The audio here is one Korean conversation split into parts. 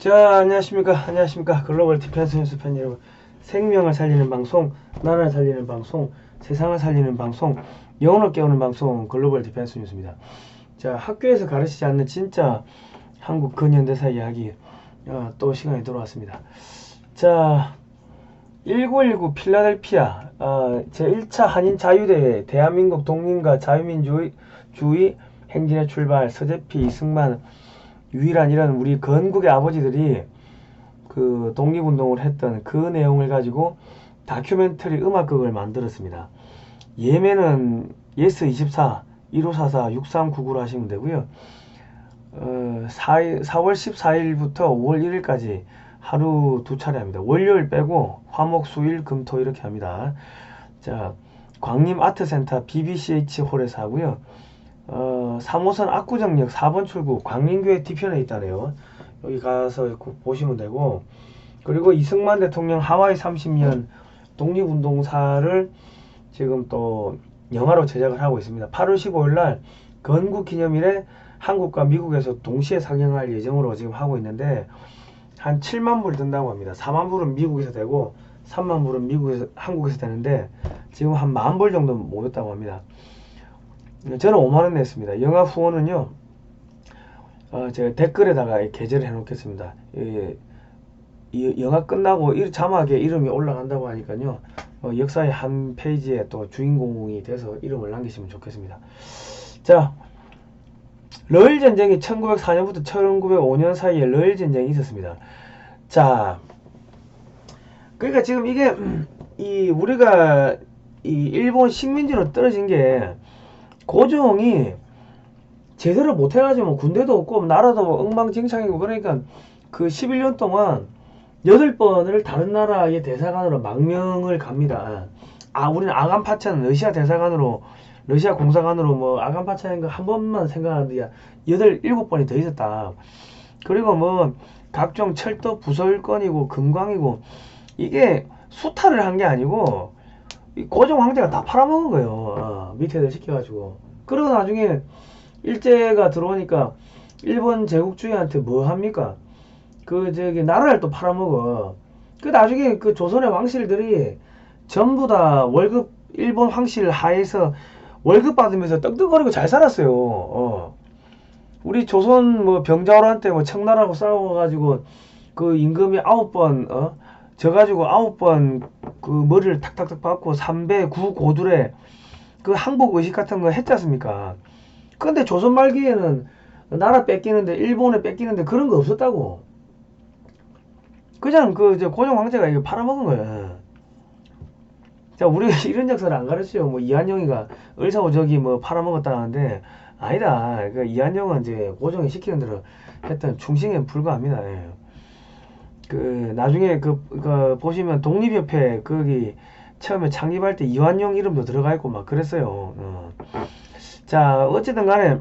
자 안녕하십니까. 안녕하십니까. 글로벌 디펜스 뉴스 팬 여러분. 생명을 살리는 방송 나라를 살리는 방송 세상을 살리는 방송 영혼을 깨우는 방송 글로벌 디펜스 뉴스입니다. 자 학교에서 가르치지 않는 진짜 한국 근현대사 이야기 어, 또 시간이 돌아왔습니다. 자 1919 필라델피아 어, 제1차 한인 자유대회 대한민국 독립과 자유민주주의 주의 행진의 출발 서재피 이승만 유일한 이런 우리 건국의 아버지들이 그 독립운동을 했던 그 내용을 가지고 다큐멘터리 음악극을 만들었습니다. 예매는 예스24 1544 6399로 하시면 되고요. 어, 4, 4월 14일부터 5월 1일까지 하루 두 차례 합니다. 월요일 빼고 화목 수일 금 토 이렇게 합니다. 자 광림 아트센터 BBCH 홀에서 하고요. 어, 3호선 압구정역 4번 출구 광림교회 뒤편에 있다네요. 여기 가서 보시면 되고 그리고 이승만 대통령 하와이 30년 독립운동사를 지금 또 영화로 제작을 하고 있습니다. 8월 15일 날 건국 기념일에 한국과 미국에서 동시에 상영할 예정으로 지금 하고 있는데 한 7만 불 든다고 합니다. 4만 불은 미국에서 되고 3만 불은 미국에서 한국에서 되는데 지금 한 만 불 정도 모였다고 합니다. 저는 5만원 냈습니다. 영화 후원은요, 어, 제가 댓글에다가 게재를 해 놓겠습니다. 이, 이 영화 끝나고 이 자막에 이름이 올라간다고 하니까요, 어, 역사의 한 페이지에 또 주인공이 돼서 이름을 남기시면 좋겠습니다. 자, 러일 전쟁이 1904년부터 1905년 사이에 러일 전쟁이 있었습니다. 자, 그러니까 지금 이게 이 우리가 이 일본 식민지로 떨어진 게 고종이 제대로 못 해가지고 뭐 군대도 없고 나라도 뭐 엉망진창이고 그러니까 그 11년 동안 8번을 다른 나라의 대사관으로 망명을 갑니다. 아, 우리는 아간파차는 러시아 대사관으로, 러시아 공사관으로 뭐 아간파차인 거 한 번만 생각하는데, 8, 7번이 더 있었다. 그리고 뭐, 각종 철도 부설건이고, 금광이고, 이게 수탈을 한 게 아니고, 고종 황제가 다 팔아먹은 거예요. 어, 밑에들 시켜가지고. 그러고 나중에 일제가 들어오니까 일본 제국주의한테 뭐 합니까? 그 저기 나라를 또 팔아먹어. 그 나중에 그 조선의 왕실들이 전부 다 월급 일본 황실 하에서 월급 받으면서 떡떡거리고 잘 살았어요. 어. 우리 조선 뭐 병자호란 때 뭐 청나라하고 싸워가지고 그 임금이 아홉 번 어? 져가지고 아홉 번 그 머리를 탁탁탁 받고 삼배 구 고둘에 그 항복 의식 같은 거 했지 않습니까? 근데 조선 말기에는 나라 뺏기는데 일본에 뺏기는데 그런 거 없었다고. 그냥 그 이제 고종 황제가 이거 팔아먹은 거야. 자, 우리가 이런 역사를 안 가르쳐요. 뭐 이한영이가 저기 뭐 팔아먹었다는데 아니다. 그 이한영은 이제 고종이 시키는 대로 했던 충신에 불과합니다. 예. 그 나중에 그, 그 보시면 독립협회 거기 처음에 창립할 때 이완용 이름도 들어가 있고 막 그랬어요. 어. 자, 어쨌든 간에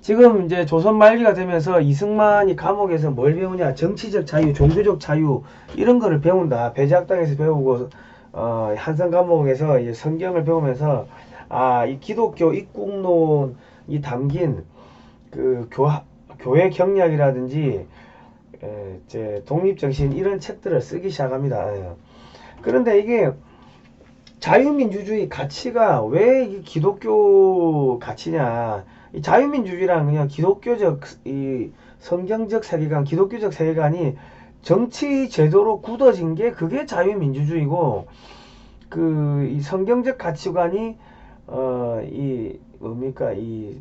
지금 이제 조선 말기가 되면서 이승만이 감옥에서 뭘 배우냐 정치적 자유 종교적 자유 이런 거를 배운다 배제학당에서 배우고 어, 한성 감옥에서 이제 성경을 배우면서 아 이 기독교 입국론이 담긴 그 교, 교회 경략이라든지 에, 제 독립정신 이런 책들을 쓰기 시작합니다. 예. 그런데 이게 자유민주주의 가치가 왜 기독교 가치냐? 이 자유민주주의란 그냥 기독교적 이 성경적 세계관, 기독교적 세계관이 정치 제도로 굳어진 게 그게 자유민주주의고 그 이 성경적 가치관이 어 이 뭡니까? 이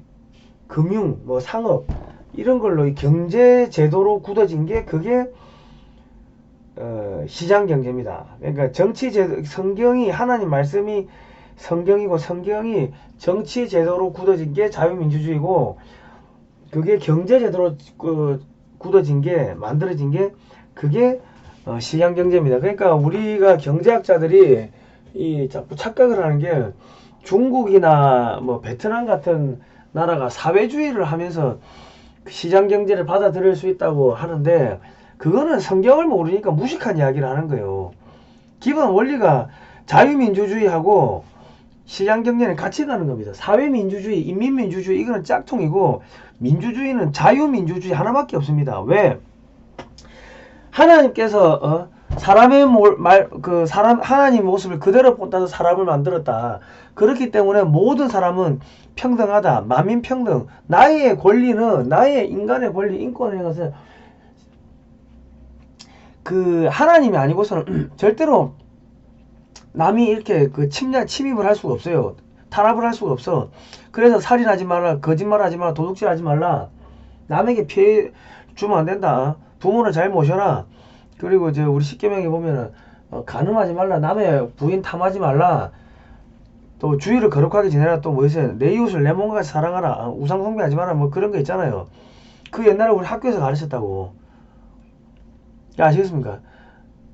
금융 뭐 상업 이런 걸로 이 경제 제도로 굳어진 게 그게 어 시장 경제입니다. 그러니까 정치 제도 성경이 하나님 말씀이 성경이고 성경이 정치 제도로 굳어진 게 자유민주주의고 그게 경제 제도로 그 굳어진 게 만들어진 게 그게 어, 시장 경제입니다. 그러니까 우리가 경제학자들이 이 자꾸 착각을 하는 게 중국이나 뭐 베트남 같은 나라가 사회주의를 하면서 시장 경제를 받아들일 수 있다고 하는데 그거는 성경을 모르니까 무식한 이야기를 하는 거예요. 기본 원리가 자유민주주의하고 시장 경제는 같이 가는 겁니다. 사회민주주의, 인민민주주의 이거는 짝퉁이고 민주주의는 자유민주주의 하나밖에 없습니다. 왜? 하나님께서 어, 사람의 말그 사람 하나님 모습을 그대로 본따서 사람을 만들었다. 그렇기 때문에 모든 사람은 평등하다. 만민 평등. 나의 권리는 나의 인간의 권리, 인권의 것은 그 하나님이 아니고서는 절대로 남이 이렇게 그 침략 침입을 할 수가 없어요. 탄압을 할 수가 없어. 그래서 살인하지 말라, 거짓말하지 말라, 도둑질하지 말라. 남에게 피해 주면 안 된다. 부모를 잘 모셔라. 그리고 저 우리 십계명에 보면은 어, 간음하지 말라, 남의 부인 탐하지 말라. 또 주의를 거룩하게 지내라 또 뭐 있어요? 내 이웃을 내 몸과 사랑하라. 우상 숭배하지 마라. 뭐 그런 거 있잖아요. 그 옛날에 우리 학교에서 가르쳤다고. 아시겠습니까?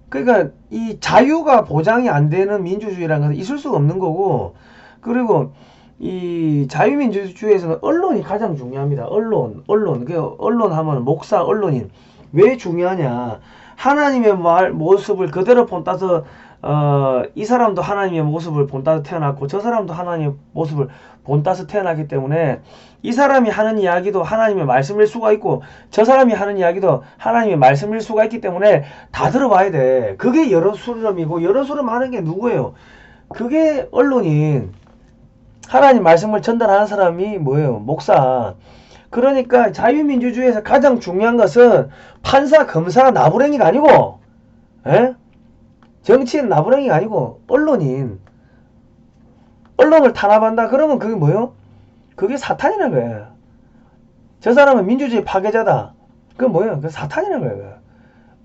그러니까 이 자유가 보장이 안 되는 민주주의라는 것은 있을 수가 없는 거고 그리고 이 자유민주주의에서는 언론이 가장 중요합니다. 언론, 언론. 그 언론 하면 목사, 언론인. 왜 중요하냐? 하나님의 말 모습을 그대로 본따서 어, 이 사람도 하나님의 모습을 본따서 태어났고 저 사람도 하나님의 모습을 본따서 태어났기 때문에 이 사람이 하는 이야기도 하나님의 말씀일 수가 있고 저 사람이 하는 이야기도 하나님의 말씀일 수가 있기 때문에 다 들어봐야 돼. 그게 여러 수렴이고 여러 수렴 하는 게 누구예요? 그게 언론인 하나님 말씀을 전달하는 사람이 뭐예요? 목사. 그러니까 자유민주주의에서 가장 중요한 것은 판사, 검사, 나부랭이가 아니고 에? 정치인 나부랭이가 아니고 언론인 언론을 탄압한다 그러면 그게 뭐요? 그게 사탄이라는 거예요. 저 사람은 민주주의 파괴자다. 그건 뭐예요? 그 사탄이라는 거예요.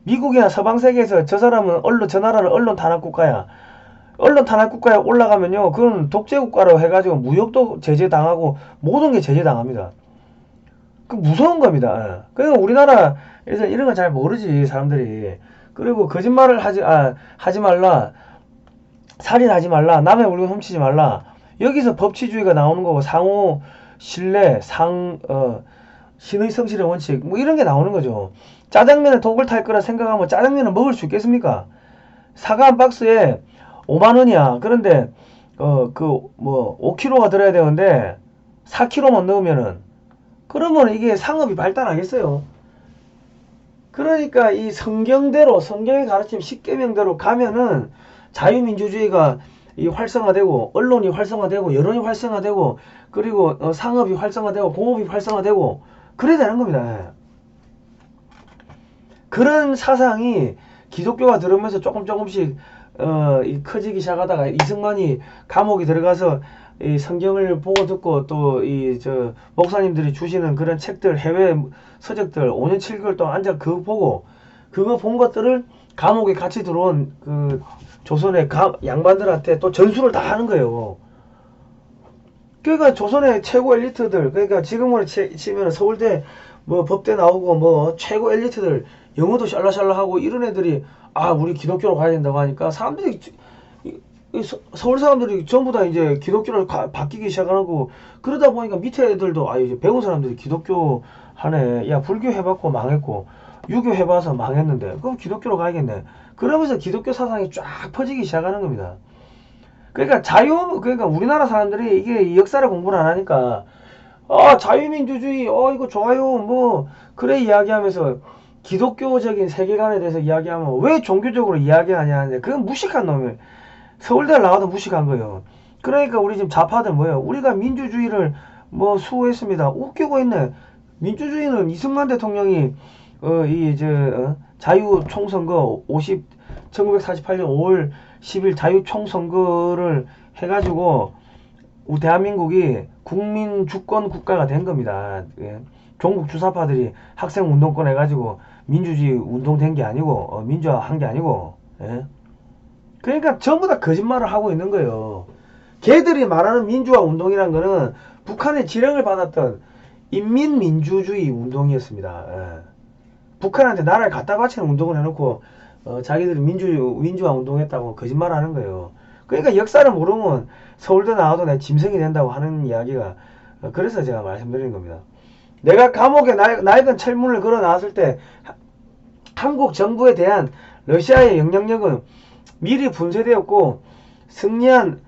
미국이나 서방 세계에서 저 사람은 언론 저 나라는 언론 탄압 국가야. 언론 탄압 국가에 올라가면요. 그건 독재 국가로 해가지고 무역도 제재 당하고 모든 게 제재 당합니다. 그 무서운 겁니다. 그러니까 우리나라에서 이런 거 잘 모르지 사람들이. 그리고 거짓말을 하지 아, 하지 말라. 살인하지 말라. 남의 물건 훔치지 말라. 여기서 법치주의가 나오는 거고 상호 신뢰, 상 어, 신의 성실의 원칙 뭐 이런 게 나오는 거죠. 짜장면에 독을 탈 거라 생각하면 짜장면을 먹을 수 있겠습니까? 사과 한 박스에 5만 원이야. 그런데 어 그 뭐 5kg가 들어야 되는데 4kg만 넣으면은 그러면 이게 상업이 발달하겠어요. 그러니까 이 성경대로 성경의 가르침 십계명대로 가면은 자유민주주의가 이 활성화되고 언론이 활성화되고 여론이 활성화되고 그리고 어, 상업이 활성화되고 공업이 활성화되고 그래야 되는 겁니다. 그런 사상이 기독교가 들으면서 조금 조금씩 어, 이 커지기 시작하다가 이승만이 감옥에 들어가서 이 성경을 보고 듣고 또 이 저 목사님들이 주시는 그런 책들 해외 서적들 5년 7개월 동안 앉아 그거 보고 그거 본 것들을 감옥에 같이 들어온 그 조선의 가, 양반들한테 또 전수를 다 하는 거예요. 그러니까 조선의 최고 엘리트들 그러니까 지금으로 치면 서울대 뭐 법대 나오고 뭐 최고 엘리트들 영어도 샬라샬라하고 이런 애들이 아 우리 기독교로 가야 된다고 하니까 사람들이 서울 사람들이 전부 다 이제 기독교를 가, 바뀌기 시작하고 그러다 보니까 밑에 애들도 아 이제 배운 사람들이 기독교 하네. 야 불교 해봤고 망했고 유교 해봐서 망했는데 그럼 기독교로 가야겠네. 그러면서 기독교 사상이 쫙 퍼지기 시작하는 겁니다. 그러니까 자유 그러니까 우리나라 사람들이 이게 역사를 공부를 안 하니까 아 자유민주주의 어 이거 좋아요. 뭐 그래 이야기하면서 기독교적인 세계관에 대해서 이야기하면 왜 종교적으로 이야기하냐 하는데 그건 무식한 놈이에요 서울대를 나와도 무식한 거예요 그러니까 우리 지금 좌파들 뭐예요 우리가 민주주의를 뭐 수호했습니다 웃기고 있네 민주주의는 이승만 대통령이 어, 이, 저, 어, 자유 총선거 50, 1948년 5월 10일 자유 총선거를 해가지고, 우리 대한민국이 국민 주권 국가가 된 겁니다. 예. 종북 주사파들이 학생 운동권 해가지고 민주주의 운동 된 게 아니고, 어, 민주화 한 게 아니고, 예. 그러니까 전부 다 거짓말을 하고 있는 거예요. 걔들이 말하는 민주화 운동이란 거는 북한의 지령을 받았던 인민민주주의 운동이었습니다. 예. 북한한테 나라를 갖다 바치는 운동을 해놓고 어, 자기들이 민주 민주화 운동했다고 거짓말 하는 거예요. 그러니까 역사를 모르면 서울대 나와도 내 짐승이 된다고 하는 이야기가 어, 그래서 제가 말씀드리는 겁니다. 내가 감옥에 낡은 철문을 걸어 나왔을 때 한국 정부에 대한 러시아의 영향력은 미리 분쇄되었고 승리한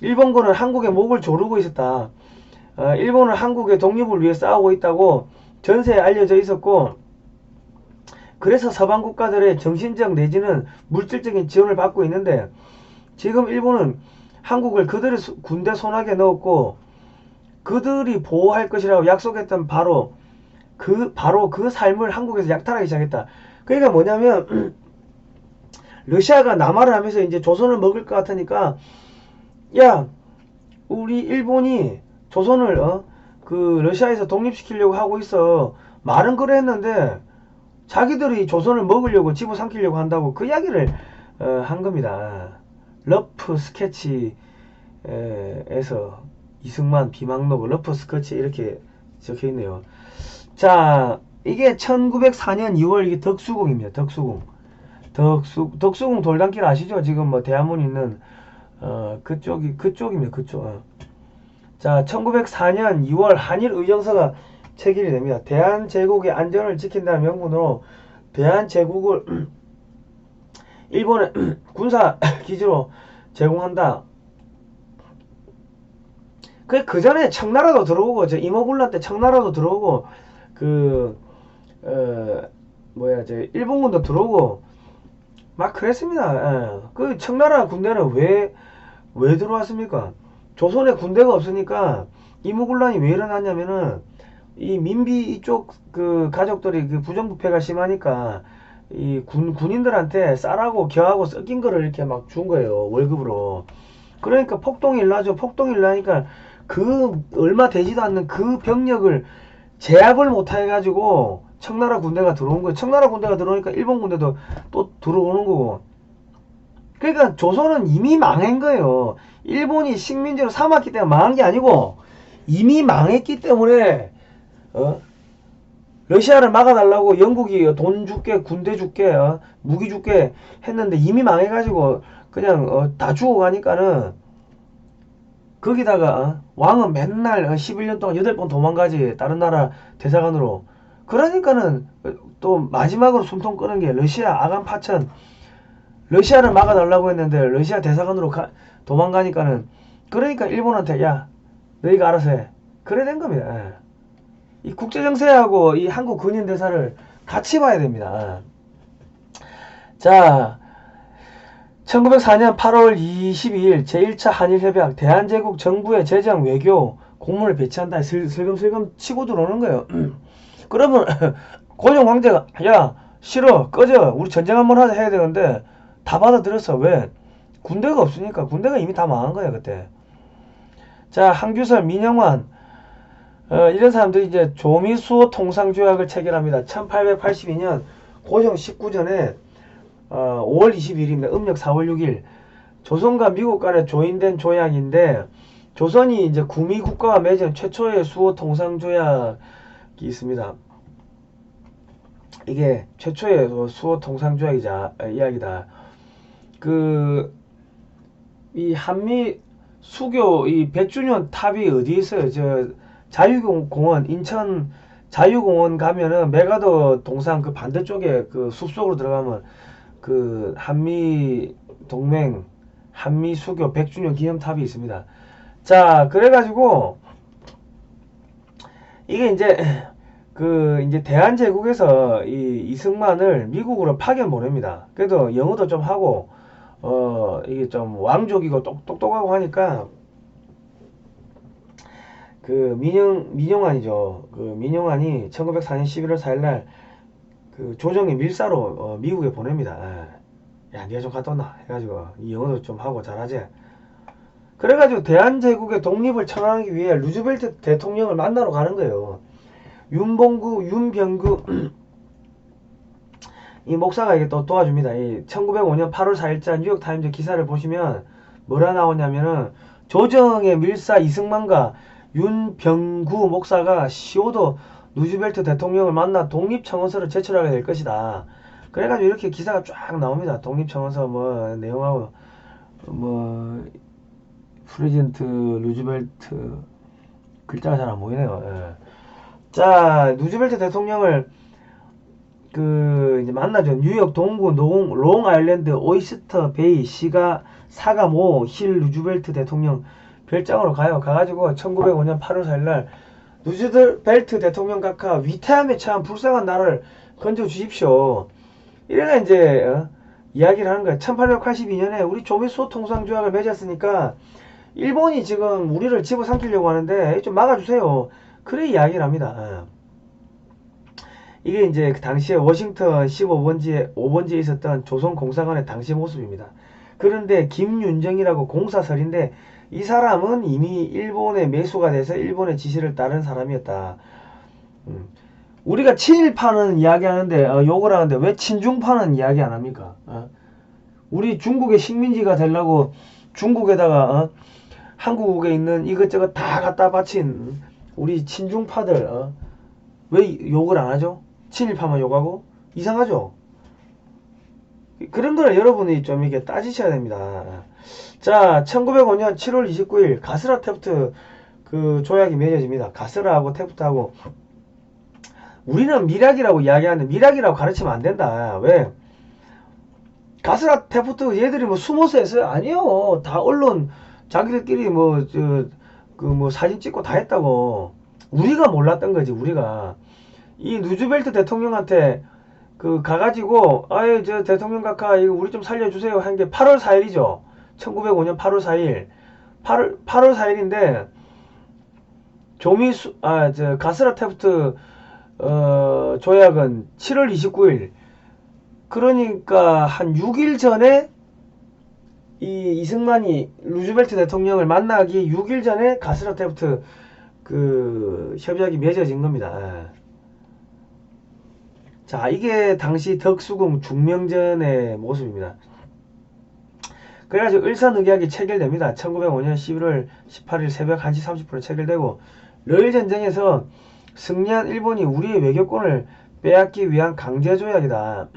일본군은 한국의 목을 조르고 있었다. 어, 일본은 한국의 독립을 위해 싸우고 있다고 전세에 알려져 있었고 그래서 서방 국가들의 정신적 내지는 물질적인 지원을 받고 있는데 지금 일본은 한국을 그들의 수- 군대 손아귀에 넣었고 그들이 보호할 것이라고 약속했던 바로 그 바로 그 삶을 한국에서 약탈하기 시작했다. 그러니까 뭐냐면 러시아가 남하를 하면서 이제 조선을 먹을 것 같으니까 야 우리 일본이 조선을 어? 그 러시아에서 독립시키려고 하고 있어 말은 그래 했는데 자기들이 조선을 먹으려고 집어 삼키려고 한다고 그 이야기를 어, 한 겁니다. 러프 스케치 에, 에서 이승만 비망록 러프 스케치 이렇게 적혀 있네요. 자 이게 1904년 2월 이게 덕수궁입니다. 덕수궁. 덕수 덕수궁 돌담길 아시죠? 지금 뭐 대한문 있는 어 그쪽이 그쪽입니다. 그쪽. 어. 자 1904년 2월 한일 의정서가 체결이 됩니다. 대한 제국의 안전을 지킨다는 명분으로 대한 제국을 일본의 군사 기지로 제공한다. 그, 그 전에 청나라도 들어오고, 저 이모군란 때 청나라도 들어오고, 그, 어, 뭐야, 저 일본군도 들어오고, 막 그랬습니다. 예. 그 청나라 군대는 왜, 왜 들어왔습니까? 조선에 군대가 없으니까 이모군란이 왜 일어났냐면은, 이 민비 이쪽 그 가족들이 그 부정부패가 심하니까 이 군, 군인들한테 쌀하고 겨하고 섞인 거를 이렇게 막 준 거예요. 월급으로. 그러니까 폭동이 일나죠. 폭동이 일나니까 그 얼마 되지도 않는 그 병력을 제압을 못 해가지고 청나라 군대가 들어온 거예요. 청나라 군대가 들어오니까 일본 군대도 또 들어오는 거고. 그러니까 조선은 이미 망한 거예요. 일본이 식민지로 삼았기 때문에 망한 게 아니고 이미 망했기 때문에 어? 러시아를 막아달라고 영국이 돈 줄게 군대 줄게 어? 무기 줄게 했는데 이미 망해가지고 그냥 어, 다 죽어가니까는 거기다가 어? 왕은 맨날 어, 11년 동안 8번 도망가지 다른 나라 대사관으로 그러니까는 어, 또 마지막으로 숨통 끄는 게 러시아 아간 파천 러시아를 막아달라고 했는데 러시아 대사관으로 가- 도망가니까는 그러니까 일본한테 야 너희가 알아서 해. 그래 된 겁니다. 예. 이 국제 정세하고 이 한국 근인 대사를 같이 봐야 됩니다. 자 1904년 8월 22일 제1차 한일협약 대한제국 정부의 재정 외교 공문을 배치한다. 슬, 슬금슬금 치고 들어오는 거예요 그러면 고종 황제가 야 싫어 꺼져. 우리 전쟁 한번 하자 해야 되는데 다 받아들였어 왜 군대가 없으니까 군대가 이미 다 망한 거야 그때. 자 한규설 민영환. 어, 이런 사람들이 이제 조미수호 통상조약을 체결합니다. 1882년 고종 19전에 어, 5월 22일입니다. 음력 4월 6일. 조선과 미국 간에 조인된 조약인데 조선이 이제 구미 국가와 맺은 최초의 수호 통상조약이 있습니다. 이게 최초의 그 수호 통상조약이자 아, 이야기다. 그 이 한미 수교 이 100주년 탑이 어디 있어요? 저 자유공원 인천 자유공원 가면은 메가더 동상 그 반대쪽에 그 숲속으로 들어가면 그 한미 동맹 한미 수교 100주년 기념탑이 있습니다. 자, 그래가지고 이게 이제 그 이제 대한제국에서 이 이승만을 미국으로 파견 보냅니다. 그래도 영어도 좀 하고 어 이게 좀 왕족이고 똑, 똑똑하고 하니까 그 민영 민영환이죠. 그 민영환이 1904년 11월 4일날 그 조정의 밀사로 어, 미국에 보냅니다. 예. 야, 니가 좀 갔다 온나 해가지고 이 영어도 좀 하고 잘하지. 그래가지고 대한제국의 독립을 청하기 위해 루즈벨트 대통령을 만나러 가는 거예요. 윤봉구, 윤병구 이 목사가 이게 또 도와줍니다. 이 1905년 8월 4일자 뉴욕 타임즈 기사를 보시면 뭐라 나오냐면은 조정의 밀사 이승만과 윤병구 목사가 시오도 루즈벨트 대통령을 만나 독립청원서를 제출하게 될 것이다. 그래가지고 이렇게 기사가 쫙 나옵니다. 독립청원서 뭐 내용하고 뭐 프레젠트 루즈벨트 글자가 잘 안 보이네요. 예. 자, 루즈벨트 대통령을 그 이제 만나죠. 뉴욕 동부 롱, 롱 아일랜드 오이스터 베이 시가 사가 모 힐 루즈벨트 대통령 별장으로 가요. 가가지고 1905년 8월 4일날 루즈벨트 대통령 각하 위태함에 처한 불쌍한 나를 건져 주십시오. 이래가 이제 어, 이야기를 하는 거야. 1882년에 우리 조미수 통상조약을 맺었으니까 일본이 지금 우리를 집어삼키려고 하는데 좀 막아주세요. 그래 이야기를 합니다. 어. 이게 이제 그 당시에 워싱턴 15번지에 5번지에 있었던 조선공사관의 당시 모습입니다. 그런데 김윤정이라고 공사설인데 이 사람은 이미 일본에 매수가 돼서 일본의 지시를 따른 사람이었다. 음. 우리가 친일파는 이야기하는데 어, 욕을 하는데 왜 친중파는 이야기 안 합니까? 어? 우리 중국의 식민지가 되려고 중국에다가 어? 한국에 있는 이것저것 다 갖다 바친 우리 친중파들 어? 왜 욕을 안 하죠? 친일파만 욕하고 이상하죠? 그런 거를 여러분이 좀 이렇게 따지셔야 됩니다. 자, 1905년 7월 29일 가스라 테프트 그 조약이 맺어집니다. 가스라하고 테프트하고 우리는 미락이라고 이야기하는데 미락이라고 가르치면 안 된다. 왜? 가스라 테프트 얘들이 뭐 숨어서 했어요? 아니요. 다 언론 자기들끼리 뭐 저 그 뭐 사진 찍고 다 했다고. 우리가 몰랐던 거지. 우리가 이 누즈벨트 대통령한테 그 가가지고 아예 저 대통령 각하 이거 우리 좀 살려주세요 한 게 8월 4일이죠. 1905년 8월 4일. 8월 8월 4일인데 조미수 아 저 가스라 테프트 어 조약은 7월 29일. 그러니까 한 6일 전에 이 이승만이 루즈벨트 대통령을 만나기 6일 전에 가스라 테프트 그 협약이 맺어진 겁니다. 자, 이게 당시 덕수궁 중명전의 모습입니다. 그래가지고 을사늑약이 체결됩니다. 1905년 11월 18일 새벽 1시 30분에 체결되고 러일전쟁에서 승리한 일본이 우리의 외교권을 빼앗기 위한 강제조약이다.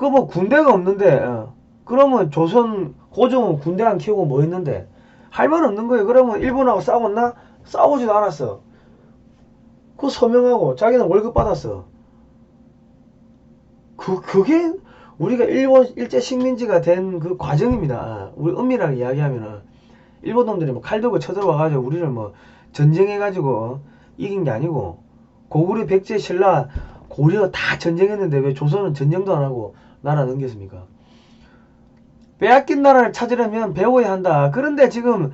그 뭐 군대가 없는데 어. 그러면 조선 고종은 군대 안 키우고 뭐 했는데 할 말 없는 거예요. 그러면 일본하고 싸웠나? 싸우지도 않았어. 그 서명하고 자기는 월급 받았어. 그 그게 우리가 일본 일제 식민지가 된 그 과정입니다. 우리 은밀하게 이야기하면은 일본 놈들이 뭐 칼 들고 쳐들어와 가지고 우리를 뭐 전쟁해 가지고 이긴 게 아니고 고구려 백제 신라 고려 다 전쟁했는데 왜 조선은 전쟁도 안 하고 나라 넘겼습니까? 빼앗긴 나라를 찾으려면 배워야 한다. 그런데 지금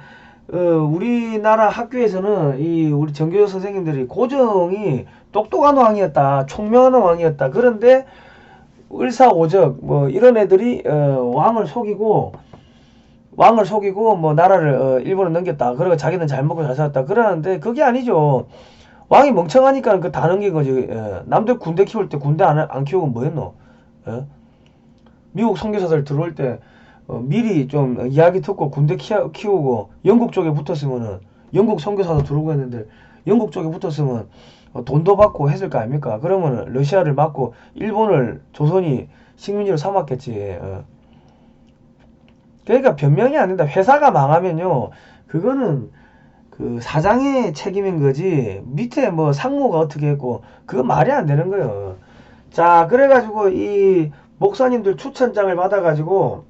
어, 우리나라 학교에서는 이 우리 정교조 선생님들이 고정이 똑똑한 왕이었다, 총명한 왕이었다. 그런데 을사오적 뭐 이런 애들이 어, 왕을 속이고 왕을 속이고 뭐 나라를 어, 일본에 넘겼다. 그리고 자기는 잘 먹고 잘 살았다. 그러는데 그게 아니죠. 왕이 멍청하니까 그 다 넘긴 거지. 예. 남들 군대 키울 때 군대 안, 안 키우고 뭐 했노? 예? 미국 선교사들 들어올 때 어, 미리 좀 이야기 듣고 군대 키우, 키우고 영국 쪽에 붙었으면은 영국 선교사도 들어오고 했는데 영국 쪽에 붙었으면 어, 돈도 받고 했을 거 아닙니까? 그러면은 러시아를 막고 일본을 조선이 식민지로 삼았겠지. 어. 그러니까 변명이 안 된다. 회사가 망하면요, 그거는 그 사장의 책임인 거지 밑에 뭐 상무가 어떻게 했고 그거 말이 안 되는 거예요. 자, 그래가지고 이 목사님들 추천장을 받아가지고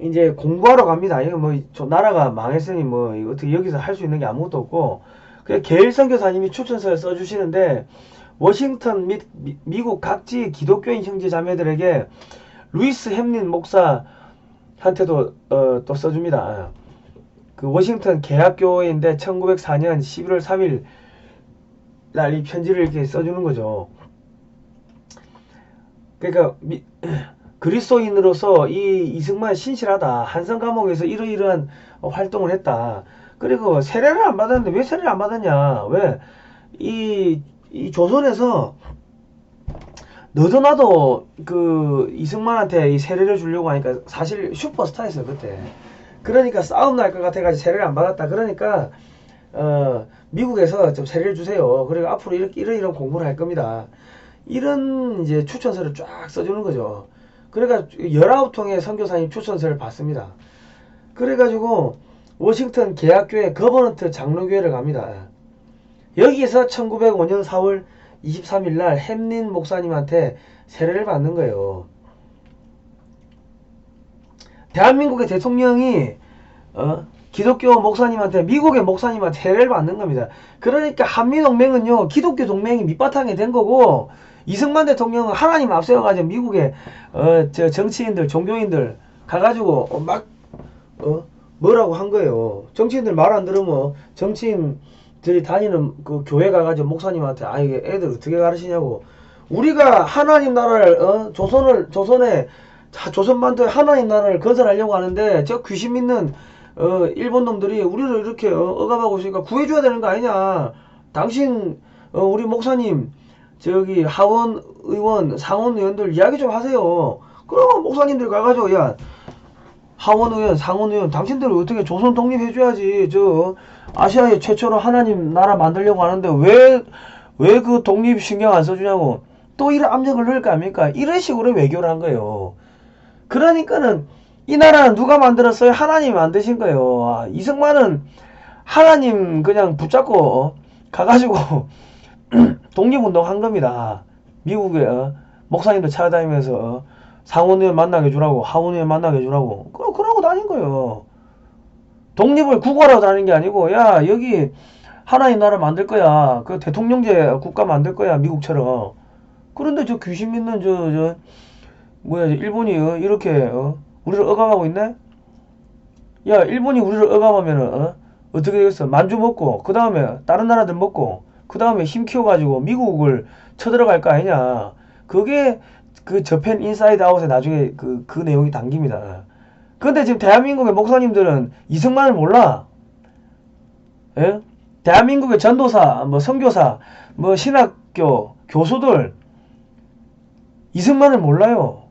이제 공부하러 갑니다. 이거 뭐 나라가 망했으니 뭐 어떻게 여기서 할 수 있는 게 아무것도 없고 그 게일 선교사님이 추천서를 써주시는데 워싱턴 및 미, 국 각지 기독교인 형제 자매들에게 루이스 햄린 목사한테도 어, 또 써줍니다. 그 워싱턴 개학교인데 1904년 11월 3일 날 이 편지를 이렇게 써주는 거죠. 그러니까 미, 그리스도인으로서 이 이승만 신실하다. 한성 감옥에서 이러이러한 활동을 했다. 그리고 세례를 안 받았는데 왜 세례를 안 받았냐? 왜? 이, 이 조선에서 너도 나도 그 이승만한테 이 세례를 주려고 하니까 사실 슈퍼스타였어요 그때. 그러니까 싸움 날 것 같아가지고 세례를 안 받았다. 그러니까 어 미국에서 좀 세례를 주세요. 그리고 앞으로 이렇게 이런 이런 공부를 할 겁니다. 이런 이제 추천서를 쫙 써주는 거죠. 그러니까 19통의 선교사님 추천서를 받습니다. 그래가지고 워싱턴 계학교회 거버넌트 장로교회를 갑니다. 여기서 1905년 4월 23일 날 햄린 목사님한테 세례를 받는 거예요. 대한민국의 대통령이 어? 기독교 목사님한테 미국의 목사님한테 해를 받는 겁니다. 그러니까 한미동맹은요 기독교 동맹이 밑바탕이 된 거고 이승만 대통령은 하나님 앞세워가지고 미국의 어 저 정치인들 종교인들 가가지고 어, 막 어, 뭐라고 한 거예요. 정치인들 말 안 들으면 정치인들이 다니는 그 교회 가가지고 목사님한테 아 이게 애들 어떻게 가르치냐고 우리가 하나님 나라를 어, 조선을 조선에 자, 조선 반도에 하나님 나라를 건설하려고 하는데 저 귀신 믿는 어, 일본 놈들이 우리를 이렇게 어, 억압하고 있으니까 구해줘야 되는 거 아니냐. 당신 어, 우리 목사님 저기 하원 의원 상원 의원들 이야기 좀 하세요. 그러면 목사님들 가가지고 야 하원 의원 상원 의원 당신들 어떻게 조선 독립해 줘야지 저 아시아의 최초로 하나님 나라 만들려고 하는데 왜 왜 그 독립 신경 안 써 주냐고 또 이런 압력을 넣을 거 아닙니까? 이런 식으로 외교를 한 거예요. 그러니까는 이 나라는 누가 만들었어요? 하나님이 만드신 거예요. 아, 이승만은 하나님 그냥 붙잡고 어, 가가지고 독립운동 한 겁니다. 미국에 어, 목사님들 찾아다니면서 어, 상원의원 만나게 해주라고 하원의원 만나게 해주라고 그, 그러고 다닌 거예요. 독립을 구걸하고 다닌 게 아니고 야 여기 하나님 나라 만들 거야. 그 대통령제 국가 만들 거야 미국처럼. 그런데 저 귀신 믿는 저 저 뭐야 저 일본이 어, 이렇게 어, 우리를 억압하고 있네? 야 일본이 우리를 억압하면은 어? 어떻게 되겠어? 만주 먹고 그 다음에 다른 나라들 먹고 그 다음에 힘 키워가지고 미국을 쳐들어갈 거 아니냐? 그게 그 저펜 인사이드 아웃에 나중에 그, 그 내용이 담깁니다. 근데 지금 대한민국의 목사님들은 이승만을 몰라. 예? 대한민국의 전도사, 뭐 선교사, 뭐 신학교 교수들 이승만을 몰라요.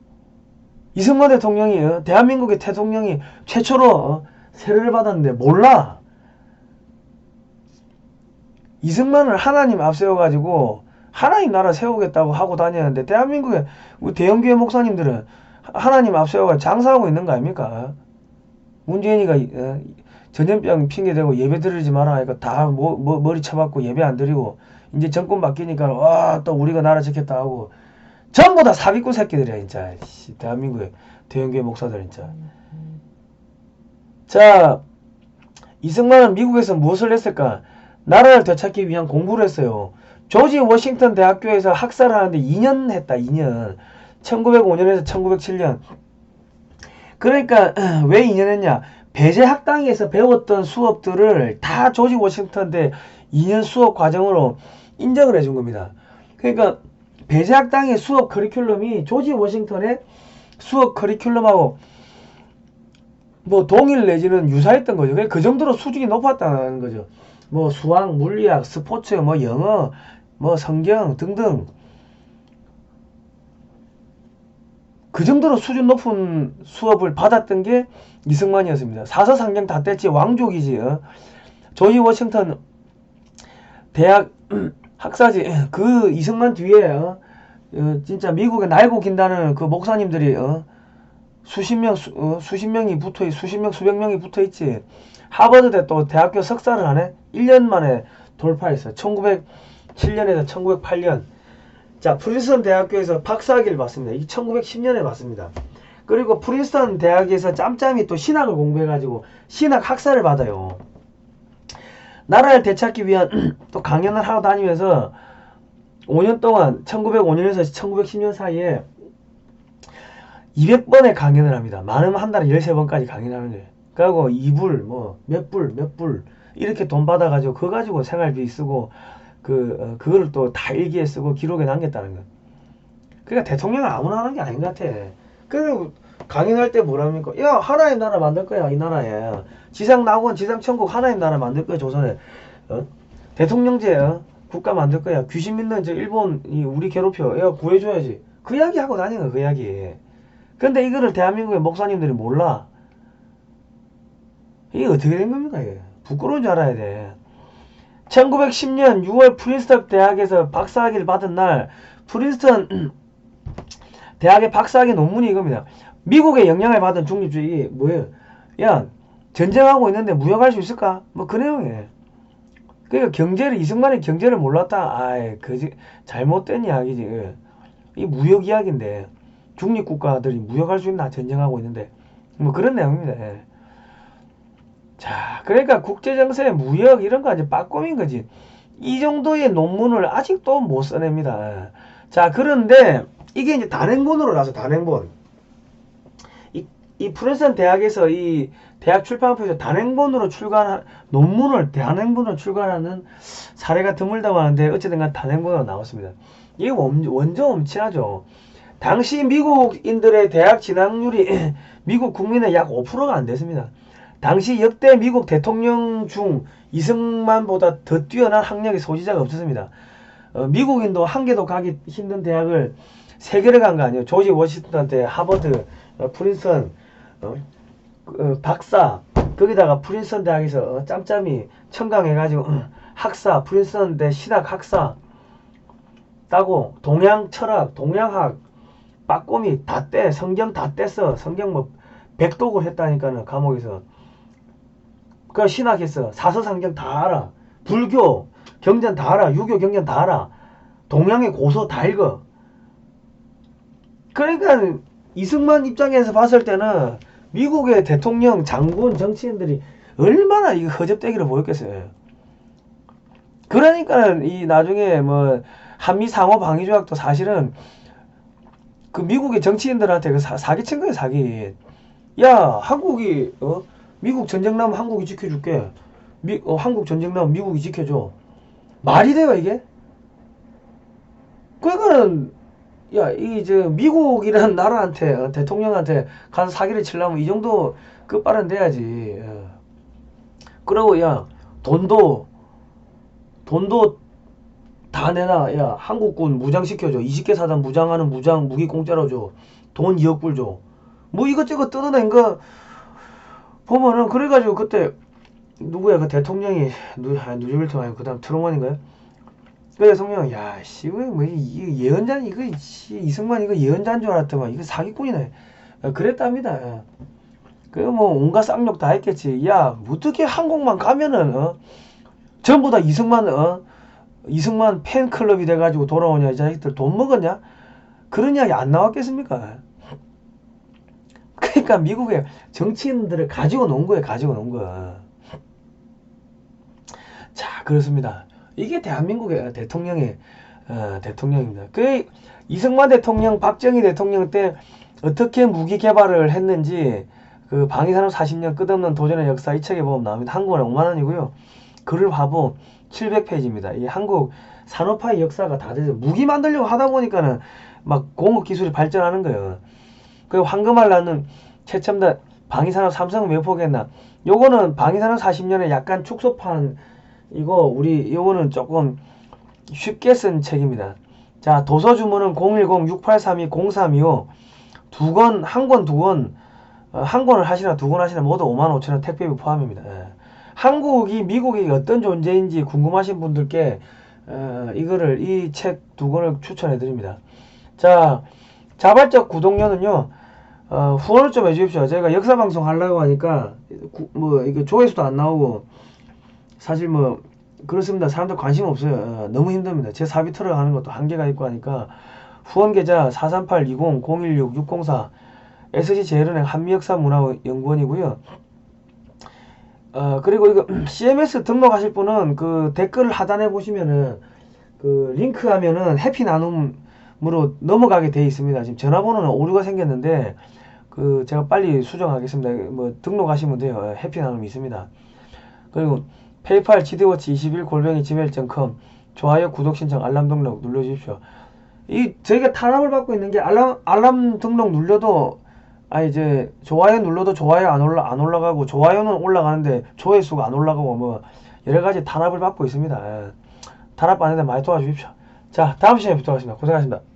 이승만 대통령이 어, 대한민국의 대통령이 최초로 어, 세례를 받았는데 몰라. 이승만을 하나님 앞세워 가지고 하나님 나라 세우겠다고 하고 다녔는데 대한민국의 우리 대형교회 목사님들은 하- 하나님 앞세워가 장사하고 있는 거 아닙니까? 문재인이가 어, 전염병 핑계 대고 예배 드리지 마라 하니까 다 뭐, 뭐, 머리 쳐박고 예배 안 드리고 이제 정권 바뀌니까 와 또 우리가 나라 지켰다 하고 전부 다 사기꾼 새끼들이야 진짜. 씨, 대한민국의 대형교회 목사들 진짜. 자 이승만은 미국에서 무엇을 했을까 나라를 되찾기 위한 공부를 했어요. 조지 워싱턴 대학교에서 학사를 하는데 2년 했다 2년. 1905년에서 1907년. 그러니까 왜 2년 했냐? 배제 학당에서 배웠던 수업들을 다 조지 워싱턴 대 2년 수업 과정으로 인정을 해준 겁니다. 그러니까 배제 학당의 수업 커리큘럼이 조지 워싱턴의 수업 커리큘럼하고 뭐 동일 내지는 유사했던 거죠. 그그 정도로 수준이 높았다는 거죠. 뭐 수학, 물리학, 스포츠, 뭐 영어, 뭐 성경 등등 그 정도로 수준 높은 수업을 받았던 게 이승만이었습니다. 사서상경 다 뗐지 왕족이지. 어. 조지 워싱턴 대학 학사지 그 이승만 뒤에 어, 어, 진짜 미국에 날고 긴다는 그 목사님들이 어, 수십 명 수, 어, 수십 명이 붙어 있, 수십 명 수백 명이 붙어 있지. 하버드대 또 대학교 석사를 하네. 1년 만에 돌파했어. 1907년에서 1908년. 자, 프린스턴 대학교에서 박사학위를 받습니다. 이게 1910년에 받습니다. 그리고 프린스턴 대학에서 짬짬이 또 신학을 공부해가지고 신학 학사를 받아요. 나라를 되찾기 위한 또 강연을 하러 다니면서 5년 동안 1905년에서 1910년 사이에 200번의 강연을 합니다. 많으면 한 달에 13번까지 강연하는 거예요. 그리고 2불, 뭐, 몇 불, 몇 불, 이렇게 돈 받아가지고, 그거 가지고 생활비 쓰고, 그, 어, 그거를 또 다 일기에 쓰고 기록에 남겼다는 거예요. 그러니까 대통령은 아무나 하는 게 아닌 것 같아. 그래서 강연할 때 뭐랍니까? 야, 하나님 나라 만들 거야, 이 나라에. 지상 낙원, 지상 천국, 하나님 나라 만들 거야, 조선에. 어? 대통령제, 어? 국가 만들 거야. 귀신 믿는 저 일본 이 우리 괴롭혀. 야, 구해줘야지. 그 이야기 하고 다니는 거야, 그 이야기. 근데 이거를 대한민국의 목사님들이 몰라. 이게 어떻게 된 겁니까, 이게? 부끄러운 줄 알아야 돼. 1910년 6월 프린스턴 대학에서 박사학위를 받은 날, 프린스턴 대학의 박사학위 논문이 이겁니다. 미국의 영향을 받은 중립주의, 뭐예요? 야, 전쟁하고 있는데 무역할 수 있을까? 뭐 그 내용이에요. 그러니까 경제를, 이승만이 경제를 몰랐다? 아이, 그, 잘못된 이야기지. 이 무역 이야기인데, 중립국가들이 무역할 수 있나? 전쟁하고 있는데. 뭐 그런 내용입니다. 예. 자, 그러니까 국제정세, 무역 이런 거 이제 빠꼼인 거지. 이 정도의 논문을 아직도 못 써냅니다. 자, 그런데 이게 이제 단행본으로 나서 단행본. 이, 이 프린스턴 대학에서 이 대학 출판업에서 단행본으로 출간 논문을 단행본으로 출간하는 사례가 드물다고 하는데 어쨌든 간 단행본으로 나왔습니다. 이게 원, 원조 엄친하죠. 당시 미국인들의 대학 진학률이 미국 국민의 약 5%가 안 됐습니다. 당시 역대 미국 대통령 중 이승만보다 더 뛰어난 학력의 소지자가 없었습니다. 어, 미국인도 한 개도 가기 힘든 대학을 세 개를 간 거 아니에요. 조지 워싱턴한테 하버드, 어, 프린스턴, 어, 어, 박사, 거기다가 프린스턴 대학에서 어, 짬짬이 청강해가지고 어, 학사, 프린스턴 대 신학 학사 따고 동양 철학, 동양학, 빠꼼이 다 떼, 성경 다 뗐어. 성경 뭐 백독을 했다니까는 감옥에서. 그 신학했어. 사서상경 다 알아. 불교 경전 다 알아. 유교 경전 다 알아. 동양의 고서 다 읽어. 그러니까 이승만 입장에서 봤을 때는 미국의 대통령, 장군, 정치인들이 얼마나 이 허접대기를 보였겠어요. 그러니까 이 나중에 뭐 한미 상호 방위 조약도 사실은 그 미국의 정치인들한테 그 사, 사기 친 거예요, 사기. 야, 한국이 어? 미국 전쟁 나면 한국이 지켜줄게. 미, 어, 한국 전쟁 나면 미국이 지켜줘. 말이 돼요, 이게? 그거는 야, 이 저 미국이라는 나라한테 어, 대통령한테 가서 사기를 치려면 이 정도 끝발은 돼야지. 어. 그리고 야, 돈도 돈도 다 내놔. 야, 한국군 무장 시켜줘. 20개 사단 무장하는 무장 무기 공짜로 줘. 돈 2억 불 줘. 뭐 이것저것 뜯어낸 거 보면은 그래가지고 그때 누구야 그 대통령이 누 아, 누리밀턴 아니고 그 다음 트루먼인가요? 그 대통령 야씨 뭐이 예언자 이거 씨, 이승만 이거 예언자인 줄 알았더만 이거 사기꾼이네. 어, 그랬답니다. 그뭐 온갖 쌍욕 다 했겠지. 야 어떻게 한국만 가면은 어? 전부 다 이승만 어? 이승만 팬클럽이 돼가지고 돌아오냐 이 자식들 돈 먹었냐? 그런 이야기 안 나왔겠습니까? 그러니까 미국의 정치인들을 가지고 논 거예요 가지고 논 거. 자 그렇습니다. 이게 대한민국의 대통령의 어, 대통령입니다. 그 이승만 대통령, 박정희 대통령 때 어떻게 무기 개발을 했는지 그 방위산업 40년 끝없는 도전의 역사 이 책에 보면 나옵니다. 한국은 5만 원이고요. 글을 화보 700페이지입니다. 이 한국 산업화의 역사가 다 돼서 무기 만들려고 하다 보니까는 막 공업 기술이 발전하는 거예요. 그 황금알 낳는 최첨단 방위산업 삼성 몇 포겠나? 요거는 방위산업 40년에 약간 축소판 이거 우리 요거는 조금 쉽게 쓴 책입니다. 자 도서 주문은 010-6832-0325 두 권, 한 권, 두 권, 어, 한 권을 하시나 두 권 하시나 모두 5만 5천 원 택배비 포함입니다. 예. 한국이 미국이 어떤 존재인지 궁금하신 분들께 어, 이거를 이 책 두 권을 추천해 드립니다. 자 자발적 구독료는요 어, 후원을 좀 해주십시오. 제가 역사 방송 하려고 하니까 구, 뭐 이거 조회수도 안 나오고 사실 뭐 그렇습니다. 사람들 관심 없어요. 어, 너무 힘듭니다. 제 사비 틀어 가는 것도 한계가 있고 하니까 후원 계좌 438-20-016-604 SC제일은행 한미역사문화연구원이고요. 어, 그리고 이거 CMS 등록하실 분은 그 댓글 하단에 보시면은 그 링크 하면은 해피 나눔으로 넘어가게 돼 있습니다. 지금 전화번호는 오류가 생겼는데 그 제가 빨리 수정하겠습니다. 뭐 등록하시면 돼요. 해피 나눔이 있습니다. 그리고 페이팔 지드워치 21 골뱅이 gmail.com 좋아요 구독 신청 알람 등록 눌러주십시오. 이 저희가 탄압을 받고 있는 게 알람 알람 등록 눌려도 아 이제 좋아요 눌러도 좋아요 안 올라 안 올라가고 좋아요는 올라가는데 조회수가 안 올라가고 뭐 여러 가지 탄압을 받고 있습니다. 예. 탄압 받는데 많이 도와주십시오. 자 다음 시간에 뵙도록 하겠습니다. 고생하셨습니다.